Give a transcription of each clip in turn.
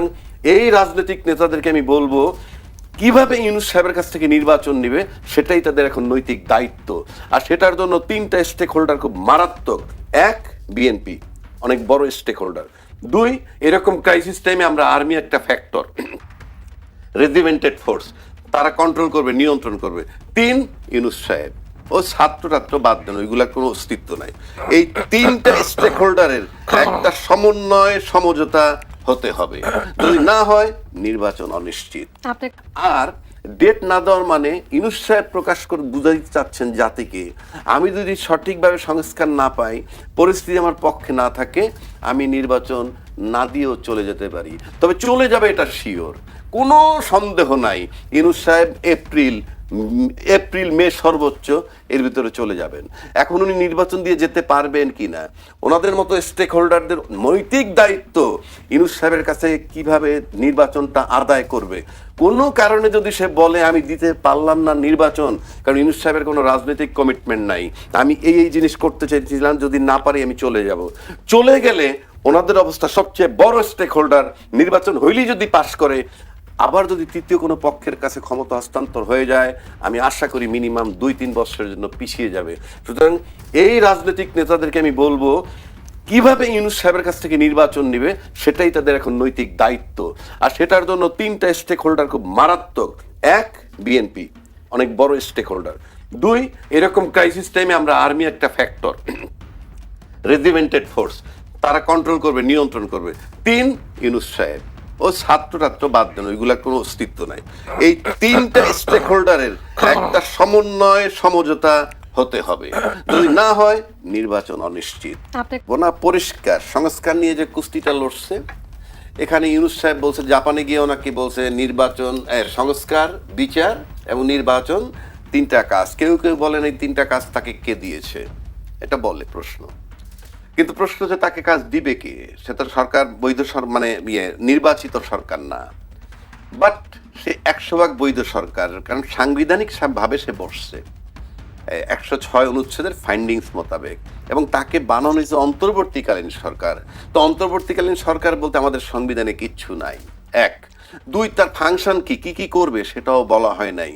সুতরাং এই রাজনৈতিক নেতাদেরকে আমি বলব, কীভাবে ইউনুস সাহেবের কাছ থেকে নির্বাচন নেবে, সেটাই তাদের এখন নৈতিক দায়িত্ব। আর সেটার জন্য তিনটা স্টেক হোল্ডার খুব মারাত্মক। এক বিএনপি অনেক বড় স্টেক হোল্ডার দুই, এরকম ক্রাইসিস টাইমে আমরা আর্মি একটা ফ্যাক্টর রেজিমেন্টেড ফোর্স তারা কন্ট্রোল করবে, নিয়ন্ত্রণ করবে। তিন, ইউনুস সাহেব, ও ছাত্র ছাত্র বাদ দেন ওইগুলার কোনো অস্তিত্ব নাই। এই তিনটা স্টেক হোল্ডারের একটা সমন্বয়, সমঝোতা হতে হবে। যদি না হয় নির্বাচন অনিশ্চিত। আর ডেট না দেওয়ার মানে ইনুস সাহেব প্রকাশ করে বুঝাইতে চাচ্ছেন জাতিকে আমি যদি সঠিকভাবে সংস্কার না পাই পরিস্থিতি আমার পক্ষে না থাকে আমি নির্বাচন না দিয়েও চলে যেতে পারি। তবে চলে যাবে এটা শিওর। কোনো সন্দেহ নাই। ইনুস সাহেব এপ্রিল এপ্রিল, মে সর্বোচ্চ এর ভিতরে চলে যাবেন। এখন উনি নির্বাচন দিয়ে যেতে পারবেন কিনা? ওনাদের মতো স্টেক হোল্ডারদের নৈতিক দায়িত্ব ইনুস সাহেবের কাছে কীভাবে নির্বাচনটা আদায় করবে? কোনো কারণে যদি সে বলে, আমি দিতে পারলাম না নির্বাচন, কারণ ইনুস সাহেবের কোনো রাজনৈতিক কমিটমেন্ট নাই। আমি এই এই জিনিস করতে চাইছিলাম, যদি না পারি আমি চলে যাব। চলে গেলে ওনাদের অবস্থা সবচেয়ে বড় স্টেক হোল্ডার নির্বাচন হইলেই যদি পাশ করে আবার যদি তৃতীয় কোনো পক্ষের কাছে ক্ষমতা হস্তান্তর হয়ে যায়, আমি আশা করি মিনিমাম দুই তিন বছরের জন্য পিছিয়ে যাবে। সুতরাং এই রাজনৈতিক নেতাদেরকে আমি বলব, কীভাবে ইউনুস সাহেবের কাছ থেকে নির্বাচন নেবে, সেটাই তাদের এখন নৈতিক দায়িত্ব। আর সেটার জন্য তিনটা স্টেক হোল্ডার খুব মারাত্মক। এক বিএনপি অনেক বড় স্টেক হোল্ডার দুই, এরকম ক্রাইসিস টাইমে আমরা আর্মি একটা ফ্যাক্টর রেজিমেন্টেড ফোর্স তারা কন্ট্রোল করবে, নিয়ন্ত্রণ করবে। তিন, ইউনুস সাহেব। ও ছাত্র ছাত্র বাদ দেন ওইগুলার কোনো অস্তিত্ব নাই। এই তিনটা স্টেক হোল্ডারের একটা সমন্বয় সমঝোতা হতে হবে। যদি না হয় নির্বাচন অনিশ্চিত। ওনা পরিষ্কার। সংস্কার নিয়ে যে কুস্তিটা লড়ছে এখানে ইউনুস সাহেব বলছে জাপানে গিয়ে ওনাকে বলছে নির্বাচন সংস্কার বিচার এবং নির্বাচন তিনটা কাজ। কেউ কেউ বলেন এই তিনটা কাজ তাকে কে দিয়েছে? এটা বলে প্রশ্ন। কিন্তু প্রশ্ন হচ্ছে তাকে কাজ দিবে কে? সে তো সরকার, বৈধ মানে ইয়ে নির্বাচিত সরকার না। বাট সে একশো ভাগ বৈধ সরকার, কারণ সাংবিধানিক ভাবে সে বসছে। একশো ছয় অনুচ্ছেদের ফাইন্ডিংস মোতাবেক। এবং তাকে বানানো হয়েছে অন্তর্বর্তীকালীন সরকার, তো অন্তর্বর্তীকালীন সরকার বলতে আমাদের সংবিধানে কিচ্ছু নাই। এক দুই তার ফাংশন কি? কি কি করবে সেটাও বলা হয় নাই।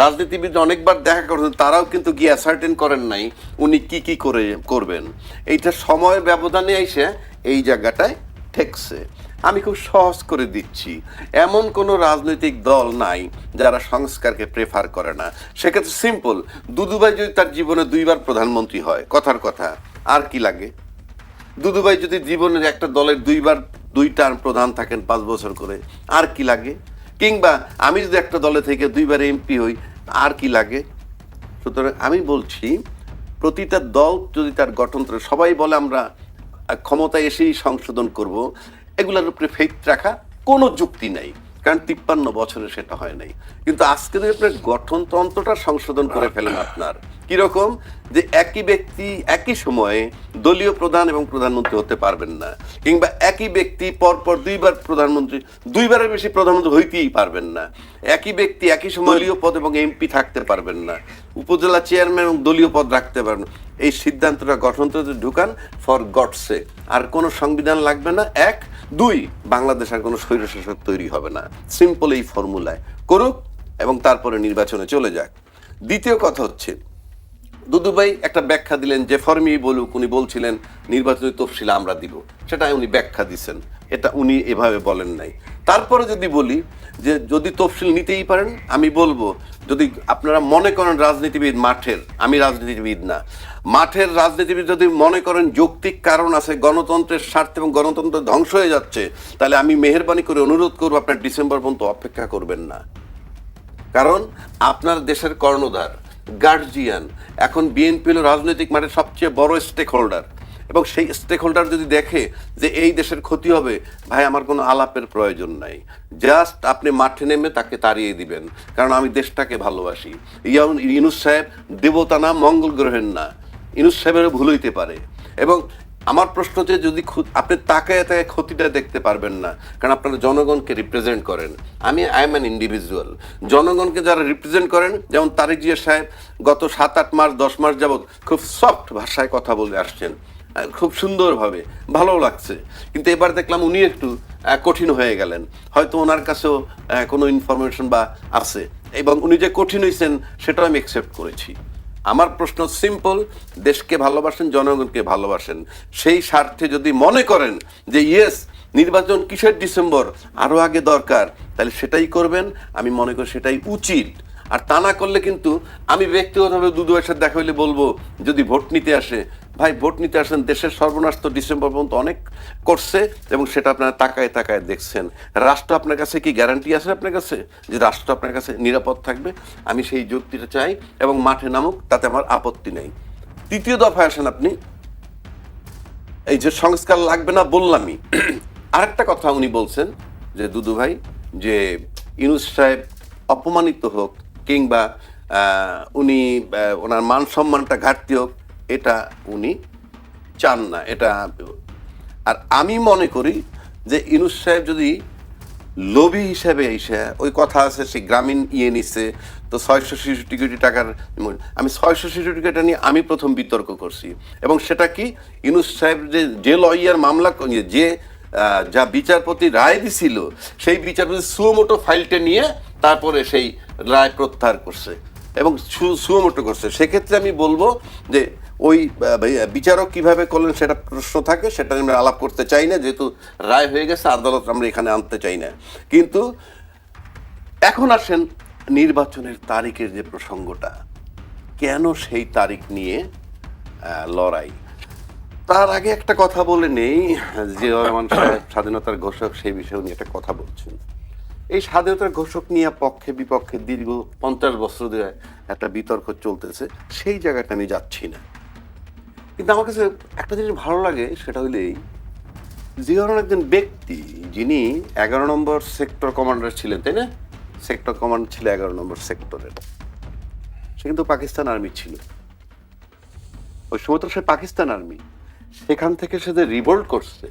রাজনীতিবিদ অনেকবার দেখা করেছেন, তারাও কিন্তু গিয়ে অ্যাসার্টেন করেন নাই উনি কি কি করে করবেন। এইটা সময়ের ব্যবধানে এসে এই জায়গাটায় ঠেকছে। আমি খুব সহজ করে দিচ্ছি। এমন কোনো রাজনৈতিক দল নাই যারা সংস্কারকে প্রেফার করে না। সেক্ষেত্রে সিম্পল দুদুভাই যদি তার জীবনে দুইবার প্রধানমন্ত্রী হয়, কথার কথা, আর কি লাগে? দুদুভাই যদি জীবনের একটা দলের দুইবার দুই টার্ম প্রধান থাকেন পাঁচ বছর করে। আর কি লাগে? কিংবা আমি যদি একটা দলে থেকে দুইবার এমপি হই, আর কি লাগে? সুতরাং আমি বলছি, প্রতিটা দল যদি তার গঠনতন্ত্র সবাই বলে আমরা ক্ষমতায় এসেই সংশোধন করব, এগুলোর উপরে ফেক রাখা কোনো যুক্তি নাই। কারণ তিপ্পান্ন বছরে সেটা হয় নাই। কিন্তু আজকে যদি আপনার গঠনতন্ত্রটা সংশোধন করে ফেলেন আপনার কীরকম যে একই ব্যক্তি একই সময়ে দলীয় প্রধান এবং প্রধানমন্ত্রী হতে পারবেন না, কিংবা একই ব্যক্তি পরপর দুইবার প্রধানমন্ত্রী দুইবারের বেশি প্রধানমন্ত্রী হইতেই পারবেন না। একই ব্যক্তি একই সময় দলীয় পদ এবং এমপি থাকতে পারবেন না, উপজেলা চেয়ারম্যান এবং দলীয় পদ রাখতে পারবেন এই সিদ্ধান্তটা গঠনতন্ত্রে ঢুকান ফর গডসে। আর কোনো সংবিধান লাগবে না। এক দুই, বাংলাদেশ আর কোনো স্বৈরশাসক তৈরি হবে না। সিম্পল এই ফর্মুলায় করুক এবং তারপরে নির্বাচনে চলে যাক। দ্বিতীয় কথা হচ্ছে, দুদুভাই একটা ব্যাখ্যা দিলেন যে ফর্মেই বলুক, উনি বলছিলেন, নির্বাচনী তফসিল আমরা দিব। সেটাই উনি ব্যাখ্যা দিচ্ছেন এটা উনি এভাবে বলেন নাই। তারপরে যদি বলি যে যদি তফসিল নিতেই পারেন, আমি বলব, যদি আপনারা মনে করেন রাজনীতিবিদ মাঠের, আমি রাজনীতিবিদ না। মাঠের রাজনীতিবিদ যদি মনে করেন যৌক্তিক কারণ আছে, গণতন্ত্রের স্বার্থে এবং গণতন্ত্র ধ্বংস হয়ে যাচ্ছে, তাহলে আমি মেহরবানি করে অনুরোধ করব, আপনার ডিসেম্বর পর্যন্ত অপেক্ষা করবেন না। কারণ আপনার দেশের কর্ণধার, গার্জিয়ান, এখন বিএনপি হলো রাজনৈতিক মাঠের সবচেয়ে বড় স্টেক হোল্ডার এবং সেই স্টেক হোল্ডার যদি দেখে যে এই দেশের ক্ষতি হবে, ভাই, আমার কোনো আলাপের প্রয়োজন নাই। জাস্ট আপনি মাঠে নেমে তাকে তাড়িয়ে দিবেন, কারণ আমি দেশটাকে ভালোবাসি। ইয়াউন ইনুস সাহেব দেবতা না, মঙ্গল গ্রহের না। ইনুস সাহেবেরও ভুল হইতে পারে। এবং আমার প্রশ্ন হচ্ছে যদি আপনি তাকায় তাকে ক্ষতিটা দেখতে পারবেন না, কারণ আপনারা জনগণকে রিপ্রেজেন্ট করেন। আমি আই এম অ্যান ইন্ডিভিজুয়াল জনগণকে যারা রিপ্রেজেন্ট করেন, যেমন তারেক জিয়া সাহেব গত সাত আট মাস, দশ মাস যাবৎ খুব সফট ভাষায় কথা বলে আসছেন। খুব সুন্দরভাবে ভালো লাগছে। কিন্তু এবার দেখলাম উনি একটু কঠিন হয়ে গেলেন। হয়তো ওনার কাছেও কোনো ইনফরমেশন বা আছে। এবং উনি যে কঠিন হয়েছেন সেটাও আমি অ্যাকসেপ্ট করেছি। আমার প্রশ্ন সিম্পল দেশকে ভালোবাসেন, জনগণকে ভালোবাসেন। সেই স্বার্থে যদি মনে করেন যে ইয়েস নির্বাচন কিসের ডিসেম্বর? আরও আগে দরকার। তাহলে সেটাই করবেন। আমি মনে করি সেটাই উচিত। আর তা না করলে কিন্তু আমি ব্যক্তিগতভাবে দুদু সাথে দেখা হইলে বলব, যদি ভোট নিতে আসে, ভাই ভোট নিতে আসেন, দেশের সর্বনাশ তো ডিসেম্বর পর্যন্ত অনেক করছে এবং সেটা আপনারা তাকায় তাকায় দেখছেন। রাষ্ট্র আপনার কাছে কি গ্যারান্টি আছে আপনার কাছে? যে রাষ্ট্র আপনার কাছে নিরাপদ থাকবে? আমি সেই যুক্তিটা চাই এবং মাঠে নামুক, তাতে আমার আপত্তি নেই। তৃতীয় দফায় আসেন আপনি। এই যে সংস্কার লাগবে না বললামই। আরেকটা কথা উনি বলছেন, যে দুদু ভাই, যে ইউনুস সাহেব অপমানিত হোক কিংবা উনি ওনার মান সম্মানটা ঘাটতি হোক, এটা উনি চান না, এটা আর আমি মনে করি যে ইনুস সাহেব যদি লোভী হিসাবে এসে, ওই কথা আছে, সে গ্রামীণ ইয়ে নিচ্ছে তো ছয়শো ছেষট্টি কোটি টাকার, আমি ছয়শো ছেষট্টি কোটি নিয়ে আমি প্রথম বিতর্ক করছি। এবং সেটা কি, ইনুস সাহেব যে যে লয়ার মামলা যে যা বিচারপতি রায় দিছিল, সেই বিচারপতি সুমোটো ফাইলটা নিয়ে তারপরে সেই রায় প্রত্যাহার করছে এবং সুমোটো করছে। সেক্ষেত্রে আমি বলব যে ওই বিচারক কীভাবে করলেন সেটা প্রশ্ন থাকে, সেটা আমরা আলাপ করতে চাই না, যেহেতু রায় হয়ে গেছে, আদালত আমরা এখানে আনতে চাই না। কিন্তু এখন আসেন নির্বাচনের তারিখের যে প্রসঙ্গটা। কেন সেই তারিখ নিয়ে লড়াই? তার আগে একটা কথা বলে নেই যে স্বাধীনতার ঘোষক, সেই বিষয়ে উনি একটা কথা বলছেন। এই স্বাধীনতার ঘোষক নিয়ে পক্ষে বিপক্ষে দীর্ঘ পঞ্চাশ বছর ধরে একটা বিতর্ক চলতেছে, সেই জায়গাটা আমি যাচ্ছি না। কিন্তু আমার কাছে একটা জিনিস ভালো লাগে, সেটা হইলেই জিয়াউর একজন ব্যক্তি যিনি এগারো নম্বর সেক্টর কমান্ডার ছিলেন, তাই না? সেক্টর কমান্ডার ছিল এগারো নম্বর সেক্টরের। সে কিন্তু পাকিস্তান আর্মি ছিল। ওই সময় তো সে পাকিস্তান আর্মি। সেখান থেকে সে যে রিভোল্ট করছে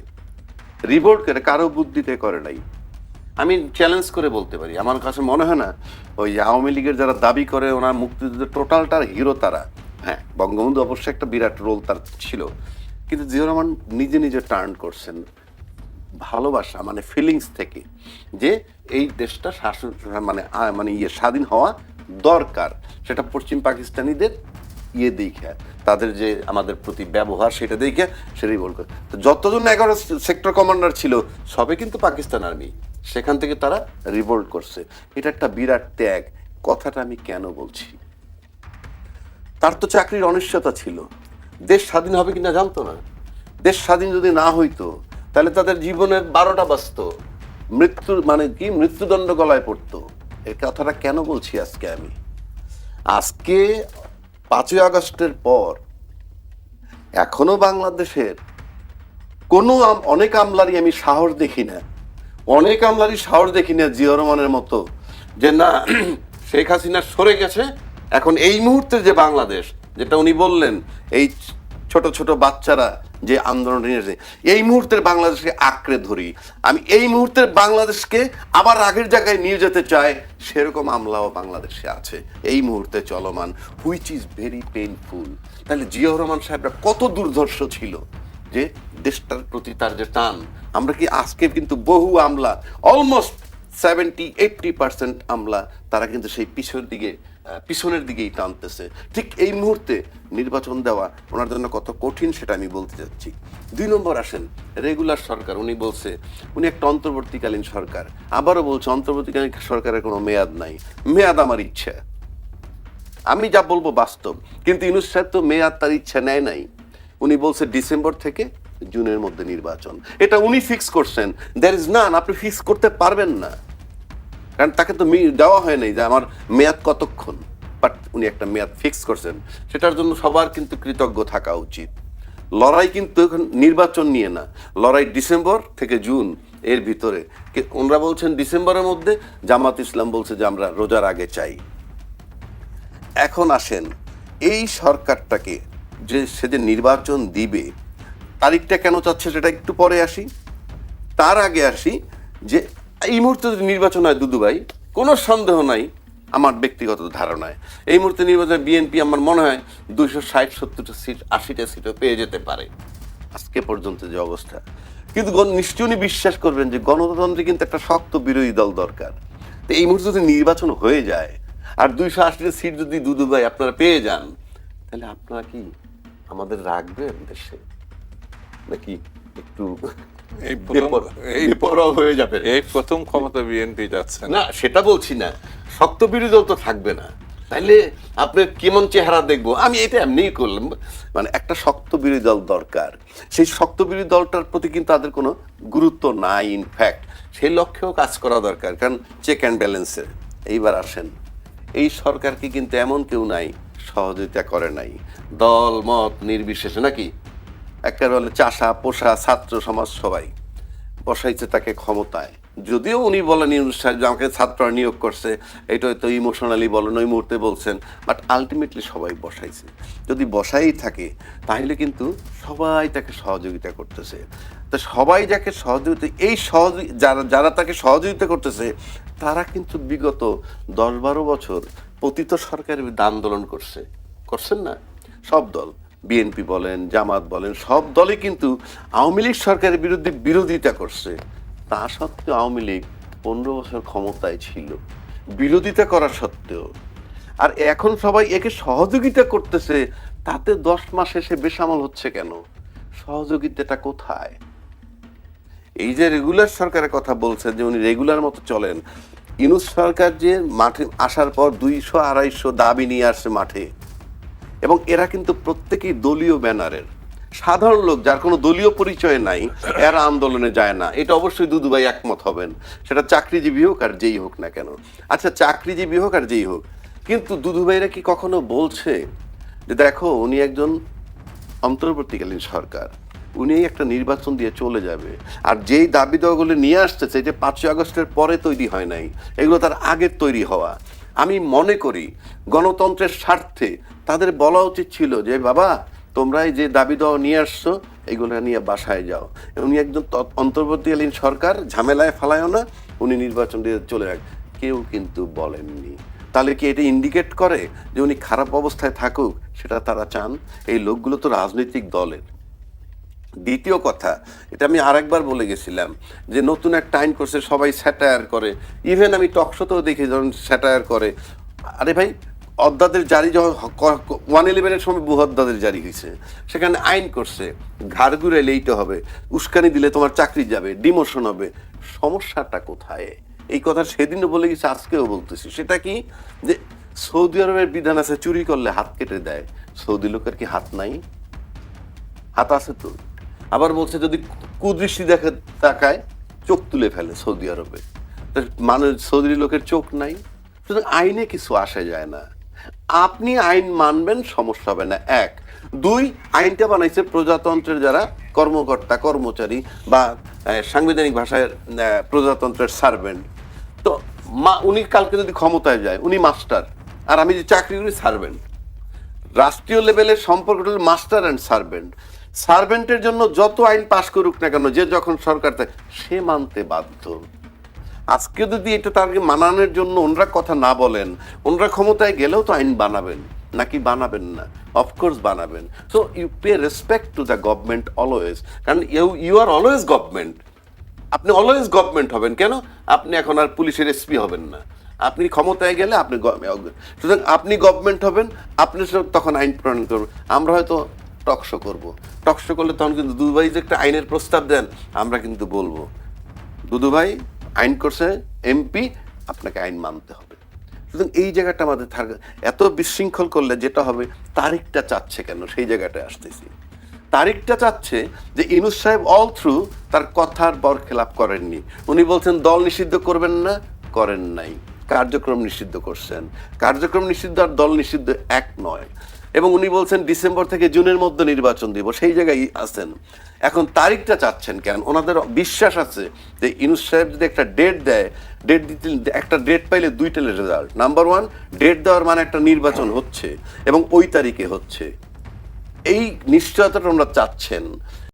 রিভোল্ট করে কারও বুদ্ধিতে করে নাই। আমি চ্যালেঞ্জ করে বলতে পারি। আমার কাছে মনে হয় না, ওই আওয়ামী লীগের যারা দাবি করে, ওনার মুক্তিযুদ্ধের টোটালটার হিরো তারা। হ্যাঁ বঙ্গবন্ধু অবশ্যই একটা বিরাট রোল তার ছিল। কিন্তু জিয়র রহমান নিজে নিজে টার্ন করছেন ভালোবাসা মানে ফিলিংস থেকে, যে এই দেশটা শাসন মানে মানে ইয়ে স্বাধীন হওয়া দরকার। সেটা পশ্চিম পাকিস্তানিদের ইয়ে দেখে, তাদের যে আমাদের প্রতি ব্যবহার সেটা দেখে সেটাই বলবে। তো যতজন এগারো সেক্টর কমান্ডার ছিল, সবে কিন্তু পাকিস্তান আর্মি। সেখান থেকে তারা রিভোল্ট করছে। এটা একটা বিরাট ত্যাগ। কথাটা আমি কেন বলছি? তার তো চাকরির অনিশ্চয়তা ছিল। দেশ স্বাধীন হবে কিনা জানতো না। দেশ স্বাধীন যদি না হইতো, তাহলে তাদের জীবনের বারোটা বাজতো মৃত্যু মানে কি? মৃত্যুদণ্ড গলায় পড়তো। এই কথাটা কেন বলছি আজকে আমি? আজকে পাঁচই আগস্টের পর এখনও বাংলাদেশের কোনো অনেক আমলারই আমি সাহস দেখি না। অনেক আমলারই সাহস দেখি না জিয়া রহমানের মতো যে না, শেখ হাসিনা সরে গেছে। এখন এই মুহূর্তে যে বাংলাদেশ, যেটা উনি বললেন, এই ছোট ছোট বাচ্চারা যে আন্দোলন এই মুহূর্তের বাংলাদেশকে আঁকড়ে ধরি। আমি এই মুহূর্তের বাংলাদেশকে আবার আগের জায়গায় নিয়ে যেতে চাই, সেরকম আমলাও বাংলাদেশে আছে। এই মুহূর্তে চলমান হুইচ ইজ ভেরি পেইনফুল তাহলে জিয়াউর রহমান সাহেবরা কত দুর্ধর্ষ ছিল যে দেশটার প্রতি তার যে টান। আমরা কি আজকে কিন্তু বহু আমলা অলমোস্ট সেভেন্টি এইটটি পার্সেন্ট আমলা, তারা কিন্তু সেই পিছনের দিকে পিছনের দিকেই টানতেছে। ঠিক এই মুহূর্তে নির্বাচন দেওয়া ওনার জন্য কত কঠিন সেটা আমি বলতে চাচ্ছি। দুই নম্বর আসেন, রেগুলার সরকার। উনি বলছে, উনি একটা অন্তর্বর্তীকালীন সরকার। আবারও বলছে, অন্তর্বর্তীকালীন সরকারের কোনো মেয়াদ নাই। মেয়াদ আমার ইচ্ছা। আমি যা বলব বাস্তব, কিন্তু ইউনুস সাহেব তো মেয়াদ তার ইচ্ছা নেয় নাই। উনি বলছে ডিসেম্বর থেকে জুনের মধ্যে নির্বাচন। এটা উনি ফিক্স করছেন। দ্যার ইজ নান আপনি ফিক্স করতে পারবেন না। কারণ তাকে তো দেওয়া হয় নাই যে আমার মেয়াদ কতক্ষণ? বাট উনি একটা মেয়াদ ফিক্স করছেন। সেটার জন্য সবার কিন্তু কৃতজ্ঞ থাকা উচিত। লড়াই কিন্তু এখন নির্বাচন নিয়ে না। লড়াই ডিসেম্বর থেকে জুন এর ভিতরে। ওনারা বলছেন ডিসেম্বরের মধ্যে জামাত ইসলাম বলছে যে আমরা রোজার আগে চাই। এখন আসেন, এই সরকারটাকে যে সে যে নির্বাচন দিবে, তারিখটা কেন চাচ্ছে সেটা একটু পরে আসি। তার আগে আসি যে এই মুহূর্তে যদি নির্বাচন হয় দুদুভাই কোনো সন্দেহ নাই আমার ব্যক্তিগত ধারণায়। এই মুহূর্তে নির্বাচনে বিএনপি আমার মনে হয় দুইশো ষাট, সত্তরটা সিট, আশিটা সিটও পেয়ে যেতে পারে। আজকে পর্যন্ত যে অবস্থা। কিন্তু নিশ্চয়ই বিশ্বাস করবেন যে গণতন্ত্রে কিন্তু একটা শক্ত বিরোধী দল দরকার। তো এই মুহূর্তে যদি নির্বাচন হয়ে যায়, আর দুইশো আশিটা সিট যদি দুদু ভাই আপনারা পেয়ে যান, তাহলে আপনারা কি আমাদের রাখবেন দেশে? নাকি একটু এই প্রথম- হয়ে যাবে। এই ক্ষমতা বিএনপি যাচ্ছে না। সেটা বলছি না। শক্ত বিরোধী দল তো থাকবে না। তাইলে আপনার কেমন চেহারা দেখব? আমি এটা এমনিই করলাম। মানে একটা শক্ত বিরোধী দল দরকার। সেই শক্ত বিরোধী দলটার প্রতি কিন্তু তাদের কোনো গুরুত্ব নাই ইনফ্যাক্ট সেই লক্ষ্যেও কাজ করা দরকার কারণ চেক অ্যান্ড ব্যালেন্সে এইবার আসেন। এই সরকারকে কিন্তু এমন কেউ নাই সহযোগিতা করে নাই। দল মত নির্বিশেষে নাকি? একটা বলে চাষা, পোষা, ছাত্র সমাজ সবাই বসাইছে তাকে ক্ষমতায়। যদিও উনি বলেন যে আমাকে ছাত্ররা নিয়োগ করছে এটা হয়তো ইমোশনালি বলেন, ওই মুহূর্তে বলছেন বাট আলটিমেটলি সবাই বসাইছে। যদি বসাই থাকে, তাহলে কিন্তু সবাই তাকে সহযোগিতা করতেছে। তো সবাই যাকে সহযোগিতা, এই সহযোগী, যারা যারা তাকে সহযোগিতা করতেছে, তারা কিন্তু বিগত দশ বারো বছর পতিত সরকারের আন্দোলন করছে। করছেন না? সব দল। বিএনপি বলেন, জামাত বলেন, সব দলই কিন্তু আওয়ামী লীগ সরকারের বিরুদ্ধে বিরোধিতা করছে। তা সত্ত্বেও আওয়ামী লীগ পনেরো বছর ক্ষমতায় ছিল। বিরোধিতা করা সত্ত্বেও। আর এখন সবাই একে সহযোগিতা করতেছে, তাতে দশ মাস এসে বেসামাল হচ্ছে কেন? সহযোগিতাটা কোথায়? এই যে রেগুলার সরকারের কথা বলছেন যে উনি রেগুলার মতো চলেন, ইনুস সরকার যে মাঠে আসার পর দুইশো আড়াইশো দাবি নিয়ে আসছে মাঠে এবং এরা কিন্তু প্রত্যেকেই দলীয় ব্যানারের। সাধারণ লোক, যার কোনো দলীয় পরিচয় নাই, এরা আন্দোলনে যায় না। এটা অবশ্যই দুদুভাই একমত হবেন। সেটা চাকরিজীবী হোক আর যেই হোক না কেন। আচ্ছা চাকরিজীবী হোক আর যেই হোক, কিন্তু দুদুভাইরা কি কখনো বলছে যে, দেখো, উনি একজন অন্তর্বর্তীকালীন সরকার। উনি একটা নির্বাচন দিয়ে চলে যাবে। আর যেই দাবি দেওয়াগুলো নিয়ে আসতেছে এটা পাঁচই আগস্টের পরে তৈরি হয় নাই, এগুলো তার আগের তৈরি হওয়া। আমি মনে করি গণতন্ত্রের স্বার্থে তাদের বলা উচিত ছিল যে, বাবা, তোমরা এই যে দাবি দেওয়া নিয়ে আসছো, এগুলো নিয়ে বাসায় যাও। উনি একজন অন্তর্বর্তীকালীন সরকার, ঝামেলায় ফালায়ও না, উনি নির্বাচন দিয়ে চলে যাক। কেউ কিন্তু বলেননি। তাহলে কি এটা ইন্ডিকেট করে যে উনি খারাপ অবস্থায় থাকুক? সেটা তারা চান। এই লোকগুলো তো রাজনৈতিক দলের। দ্বিতীয় কথা, এটা আমি আরেকবার বলে গেছিলাম যে নতুন একটা আইন করছে, সবাই স্যাটায়ার করে। ইভেন আমি টকশোতেও দেখি যখন স্যাটায়ার করে। আরে ভাই অধ্যাদের জারি যখন ওয়ান ইলেভেনের সময় বহু অধ্যাদের জারি হয়েছে। সেখানে আইন করছে ঘাড় ঘুরে লেইতে হবে, উস্কানি দিলে তোমার চাকরি যাবে ডিমোশন হবে। সমস্যাটা কোথায়? এই কথা সেদিনও বলে গেছি, আজকেও বলতেছি। সেটা কি? যে সৌদি আরবের বিধান আছে, চুরি করলে হাত কেটে দেয়। সৌদি লোকের কি হাত নাই? হাত আছে তো। আবার বলছে, যদি কুদৃষ্টি দেখে তাকায়, চোখ তুলে ফেলে সৌদি আরবে। মানুষ সৌদি লোকের চোখ নাই। সুতরাং আইনে কিছু আসে যায় না। আপনি আইন মানবেন, সমস্যা হবে না। এক। দুই, আইনটা বানাইছে প্রজাতন্ত্রের যারা কর্মকর্তা, কর্মচারী বা সাংবিধানিক ভাষায় প্রজাতন্ত্রের সার্ভেন্ট তো মা, উনি কালকে যদি ক্ষমতায় যায়, উনি মাস্টার আর আমি যে চাকরি করি সার্ভেন্ট রাষ্ট্রীয় লেভেলের সম্পর্কটা হল মাস্টার অ্যান্ড সার্ভেন্ট সার্ভেন্টের জন্য যত আইন পাশ করুক না কেন, যে যখন সরকার থাকে সে মানতে বাধ্য। আজকে যদি এটা তাকে মানানোর জন্য ওনরা কথা না বলেন, ওনরা ক্ষমতায় গেলেও তো আইন বানাবেন, নাকি বানাবেন না? অফকোর্স বানাবেন। So you pay respect to the government always কারণ you you are always government আপনি অলওয়েজ গভর্নমেন্ট হবেন, কেন? আপনি এখন আর পুলিশের এসপি হবেন না। আপনি ক্ষমতায় গেলে আপনি সুতরাং আপনি গভর্নমেন্ট হবেন, আপনি তখন আইন প্রণয়ন করবেন। আমরা হয়তো টকশো করব। টকশো করলে তখন কিন্তু দুদুভাই যে একটা আইনের প্রস্তাব দেন, আমরা কিন্তু বলব, দুদুভাই আইন করছে এমপি আপনাকে আইন মানতে হবে। সুতরাং এই জায়গাটা আমাদের এত বিশৃঙ্খল করলে যেটা হবে, তারিখটা চাচ্ছে কেন? সেই জায়গাটায় আসতেছি। তারিখটা চাচ্ছে যে ইনুস সাহেব অল থ্রু তার কথার বরখেলাপ করেননি। উনি বলছেন, দল নিষিদ্ধ করবেন না, করেন নাই। কার্যক্রম নিষিদ্ধ করছেন। কার্যক্রম নিষিদ্ধ আর দল নিষিদ্ধ এক নয়। এবং উনি বলছেন ডিসেম্বর থেকে জুনের মধ্যে নির্বাচন দিব। সেই জায়গায় আছেন। এখন তারিখটা চাচ্ছেন কেন? ওনাদের বিশ্বাস আছে যে ইনুস সাহেব যদি একটা ডেট দেয় ডেট দিতে একটা ডেট পাইলে দুইটা রেজাল্ট নাম্বার ওয়ান ডেট দেওয়ার মানে একটা নির্বাচন হচ্ছে এবং ওই তারিখে হচ্ছে। এই নিশ্চয়তাটা ওনারা চাচ্ছেন।